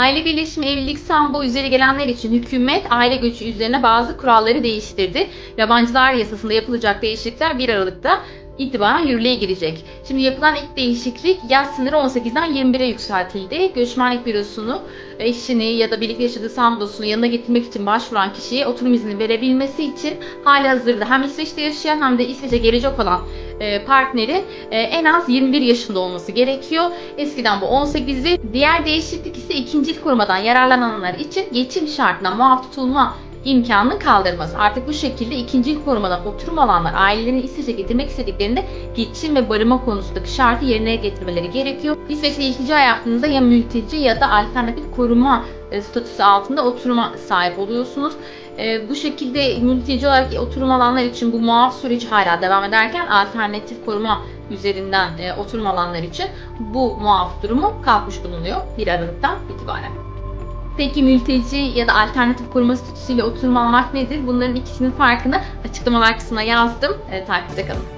Aile birleşimi evlilik sambo üzeri gelenler için hükümet aile göçü üzerine bazı kuralları değiştirdi. Yabancılar yasasında yapılacak değişiklikler 1 Aralık'ta itibaren yürürlüğe girecek. Şimdi yapılan ilk değişiklik yaş sınırı 18'den 21'e yükseltildi. Göçmenlik bürosunu eşini ya da birlikte yaşadığı sambosunu yanına getirmek için başvuran kişiye oturum izni verebilmesi için hali hazırda hem İsveç'te yaşayan hem de İsveç'e gelecek olan e, partneri e, en az 21 yaşında olması gerekiyor. Eskiden bu 18'di. Diğer değişiklik ise ikincil korumadan yararlananlar için geçim şartına muaf tutulma imkanını kaldırması. Artık bu şekilde ikinci korumadan oturum alanlar ailelerini İsveç'e getirmek istediklerinde geçim ve barınma konusundaki şartı yerine getirmeleri gerekiyor. İsveç'te ay yaptığınızda ya mülteci ya da alternatif koruma e, statüsü altında oturuma sahip oluyorsunuz. E, bu şekilde mülteci olarak oturum alanlar için bu muaf süreci hala devam ederken alternatif koruma üzerinden e, oturum alanlar için bu muaf durumu kalkmış bulunuyor 1 Aralık'tan itibaren. Peki mülteci ya da alternatif koruma statüsüyle oturum almak nedir? Bunların ikisinin farkını açıklamalar kısmına yazdım. E, takipte kalın.